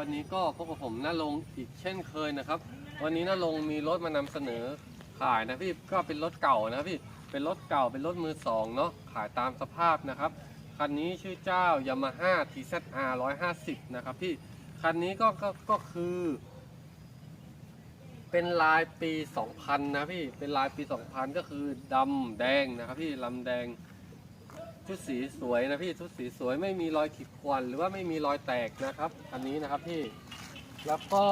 วันนี้ก็พบกับผมน้าลงอีกเช่นเคยนะครับ วันนี้น้าลงมีรถมานำเสนอขายนะพี่ก็เป็นรถเก่านะพี่เป็นรถเก่าเป็นรถมือสองเนาะขายตามสภาพนะครับคันนี้ชื่อเจ้า Yamaha TZR 150นะครับพี่คันนี้ก็ก็ก็คือ เป็นลายปี2000นะพี่เป็นลายปี2000ก็คือดำแดงนะครับพี่ลำแดง ชุดสีสวยนะพี่ชุดสีสวยไม่มีรอยขีดข่วนหรือว่าไม่มีรอยแตกนะครับ อันนี้นะครับพี่แล้วก็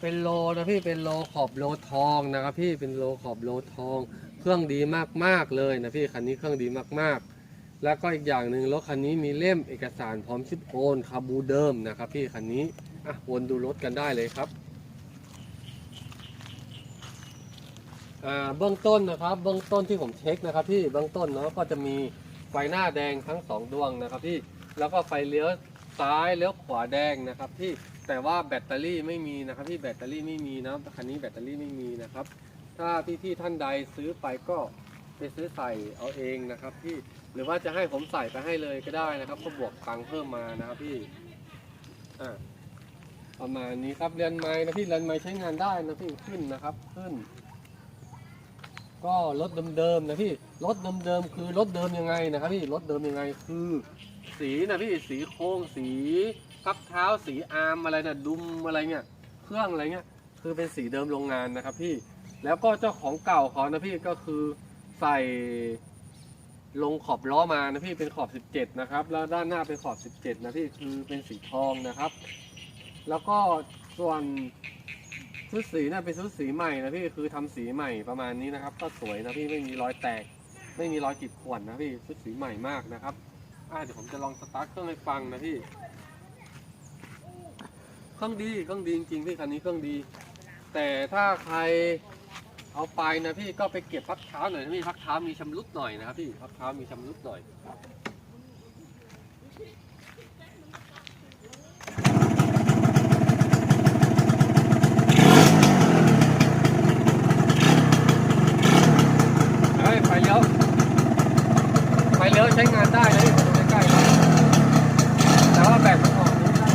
เป็นโลนะพี่เป็นโลขอบโลทองนะครับ พี่เป็นโลขอบโลทอง เครื่องดีมากๆเลยนะพี่คันนี้เครื่องดีมากๆ แล้วก็อีกอย่างหนึ่งรถคันนี้มีเล่มเอกสารพร้อมชิปโอนคาบูเดิมนะครับ พี่คันนี้อะวนดูรถกันได้เลยครับเบื้องต้นนะครับเบื้องต้นที่ผมเช็คนะครับพี่เบื้องต้นเนาะก็จะมี ไฟหน้าแดงทั้งสองดวงนะครับพี่แล้วก็ไฟเลี้ยวซ้ายเลี้ยวขวาแดงนะครับพี่แต่ว่าแบตเตอรี่ไม่มีนะครับพี่แบตเตอรี่ไม่มีนะคันนี้แบตเตอรี่ไม่มีนะครับ ถ้าพี่ๆท่านใดซื้อไปก็ไปซื้อใส่เอาเองนะครับพี่หรือว่าจะให้ผมใส่ไปให้เลยก็ได้นะครับ ก็บวกตังค์เพิ่มมานะครับพี่อ่าประมาณนี้ครับเรือนไม้นะพี่เรือนไม้ใช้งานได้นะพี่ขึ้นนะครับขึ้น ก็รถเดิมๆนะพี่รถเดิมๆคือรถเดิมยังไงนะครับพี่รถเดิมยังไงคือ สีนะพี่สีโค้งสีพับเท้าสีอาร์มอะไรนะดุมอะไรเงี้ยเครื่องอะไรเงี้ยคือเป็นสีเดิมโรงงานนะครับพี่แล้วก็เจ้าของเก่าเขานะพี่ก็คือใส่ลงขอบล้อมานะพี่เป็นขอบ 17 นะครับ แล้วด้านหน้าเป็นขอบ 17 นะพี่คือเป็นสีทองนะครับ แล้วก็ส่วน ชุดสีเนี่ยเป็นชุดสีใหม่นะพี่คือทำสีใหม่ประมาณนี้นะครับ ก็สวยนะพี่ไม่มีรอยแตก ไม่มีรอยขีดข่วนนะพี่ชุดสีใหม่มากนะครับอ่าเดี๋ยวผมจะลองสตาร์ทเครื่องให้ฟังนะพี่เครื่องดีเครื่องดีจริงๆพี่คันนี้เครื่องดี แต่ถ้าใครเอาไปนะพี่ก็ไปเก็บพักเท้าหน่อยนะพี่พักเท้ามีชำรุดหน่อยนะครับพี่พักเท้ามีชำรุดหน่อย เฮ้ยไฟเลี้ยวไฟเลี้ยวใช้งานได้นะนี่มาดูใกล้ๆนะแต่ว่าแบตมันออกไม่ได้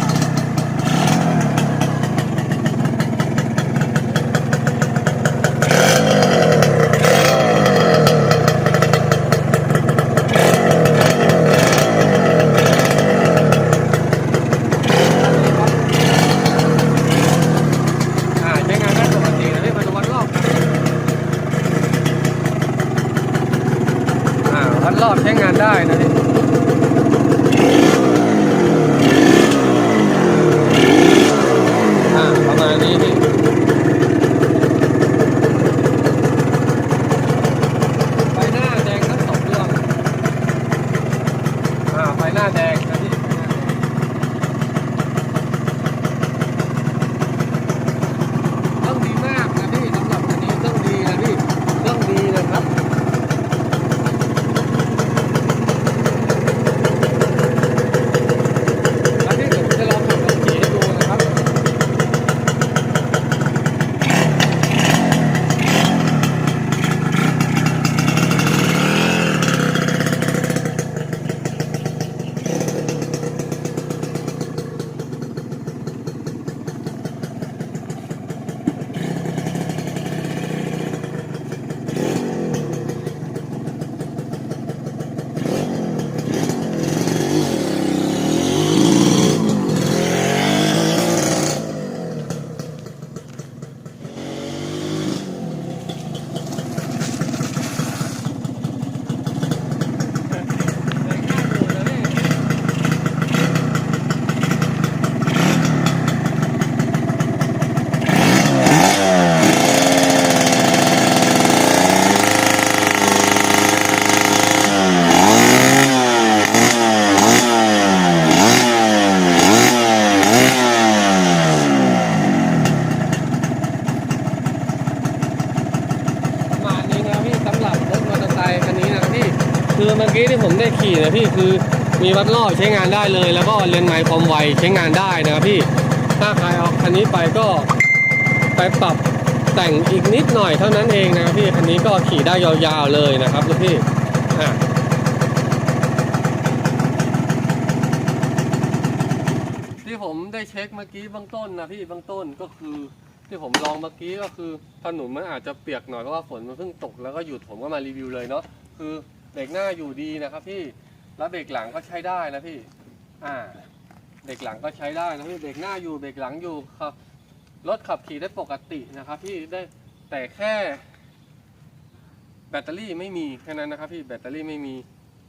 อ่าใช้งานได้ปกตินะนี่มาดูวัดรอบ อ่าวัด รอดใช้งานได้นะนี่อ่าประมาณนี้พี่ไฟหน้าแดงทั้งสองเรื่องอ่าไฟหน้าแดงนะพี่ต้องดีมากนะพี่สำหรับอันนี้ต้องดีนะพี่ต้องดีนะครับ อันนี้เดี๋ยวผมจะลองขับลองขี่ให้ดูนะครับ ประมาณนี้นะพี่สำหรับรถมอเตอร์ไซค์คันนี้นะครับพี่คือ เมื่อกี้ที่ผมได้ขี่นะพี่คือมีวัดรอใช้งานได้เลย แล้วก็เลนส์ไมค์ความไวใช้งานได้นะครับพี่ถ้าใครเอาคันนี้ไปก็ไปปรับแต่งอีกนิดหน่อยเท่านั้นเองนะครับพี่คันนี้ก็ขี่ได้ยาวๆเลยนะครับลูกพี่อะที่ผมคเมื่อกี้บื้องต้นนะพี่บื้องต้นก็คือที่ผมลองเมื่อกี้ก็คือถนนมันอาจจะเปียกหน่อยเพราะว่าฝนมันเพิ่งตกแล้วก็หยุดผมก็มารีวิวเลยเนาะคือ เบรกหน้าอยู่ดีนะครับพี่แล้วเบรกหลังก็ใช้ได้นะพี่ อ่า เบรกหลังก็ใช้ได้นะพี่เบรกหน้าอยู่เบรกหลังอยู่ครับรถขับขี่ได้ปกตินะครับ พี่ได้แต่แค่ แบตเตอรี่ไม่มีแค่นั้นนะครับ พี่แบตเตอรี่ไม่มี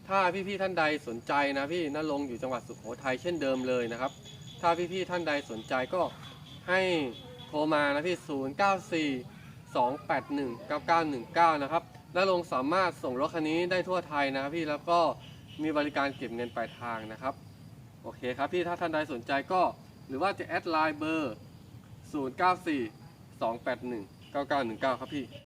ถ้าพี่ๆท่านใดสนใจนะพี่นรงค์อยู่จังหวัดสุโขทัยเช่นเดิมเลยนะครับ ถ้าพี่ๆท่านใดสนใจก็ให้โทรมานะพี่ 0 9 4 2 8 1 9 9 1 9 นะครับ น้าลงสามารถส่งรถคันนี้ได้ทั่วไทยนะครับพี่แล้วก็มีบริการเก็บเงินปลายทางนะครับ โอเคครับพี่ถ้าท่านใดสนใจก็หรือว่าจะแอดไลน์เบอร์ 0 9 4 2 8 1 9 9 1 9 ครับพี่